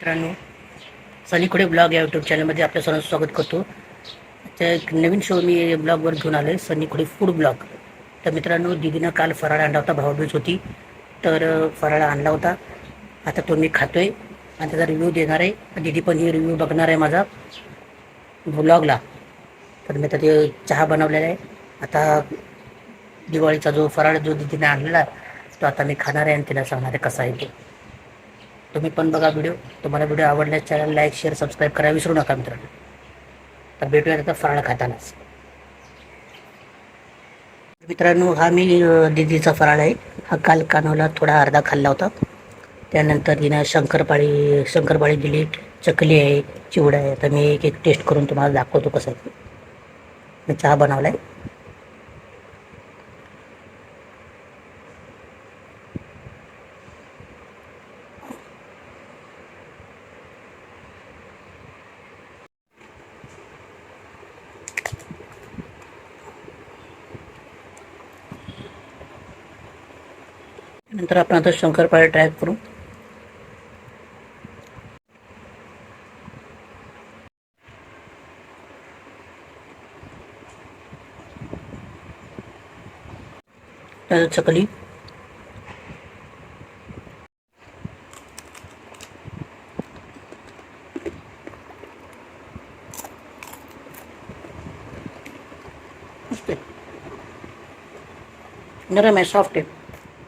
मित्रांनो सलीकडे ब्लॉग या यूट्यूब चॅनलमध्ये आपल्या सर्वांचं स्वागत करतो. त्या एक नवीन शो मी ब्लॉगवर घेऊन आलो आहे सनीकडे फूड ब्लॉग तर मित्रांनो दिदीनं काल फराळ आणला होता भाऊबीज होती. तर फराळ आणला होता. आता तो मी खातोय आणि त्याचा रिव्ह्यू देणार आहे. दिदी पण ही रिव्ह्यू बघणार आहे माझा ब्लॉगला तर मी तर ते चहा बनवलेला आहे. आता दिवाळीचा जो फराळ जो दिदीने आणलेला तो आता मी खाणार आहे आणि तिला सांगणार आहे कसा आहे तो. तुम्ही पण बघा व्हिडिओ तुम्हाला व्हिडिओ आवडल्यास चॅनल लाईक शेअर सबस्क्राईब करायला विसरू नका मित्रांनो. तर भेटूया आता फराळ खातानाच मित्रांनो हा मी दिदीचा दीदीचा फराळ आहे. हा काल कानवला थोडा अर्धा खाल्ला होता. त्यानंतर तिनं शंकरपाळी शंकरपाळी दिली. चकली आहे चिवडा आहे. तर मी एक एक टेस्ट करून तुम्हाला दाखवतो कसं आहे मी चहा बनवला आहे नंतर आपण आता शंकरपाळी ट्राय करू. चकली नरम है सॉफ्ट हे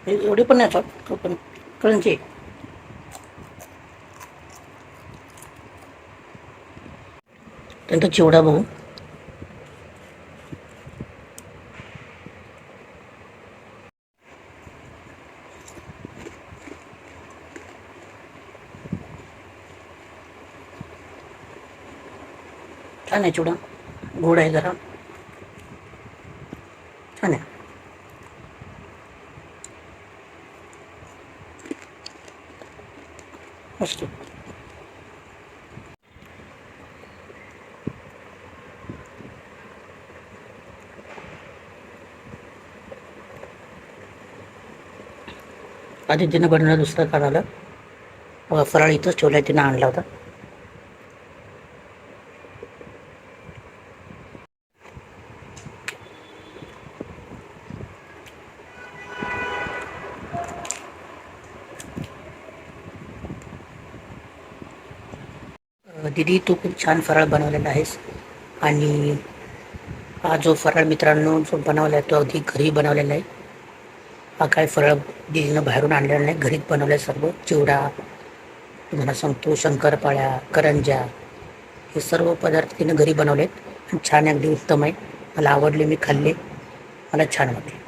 एवढी पण नाही सॉफ्ट पण क्रंची आहे त्यानंतर चिवडा बघू छान आहे चिवडा गोड आहे जरा छान आहे मस्त आधी तिनं बनवला दुसरा काढाला फराळ इथंच ठेवला तिनं आणला होता. दीदी तू खूप छान फराळ बनवलेला आहेस. आणि हा जो फराळ मित्रांनो जो बनवला आहे तो अगदी घरी बनवलेला आहे. हा काय फराळ दीदीनं बाहेरून आणलेला नाही घरीच बनवलं आहे सर्व. चिवडा तुम्हाला सांगतो शंकरपाळ्या करंज्या हे सर्व पदार्थ तिनं घरी बनवले आहेत आणि छान अगदी उत्तम आहे. मला आवडले मी खाल्ले. मला छान वाटले.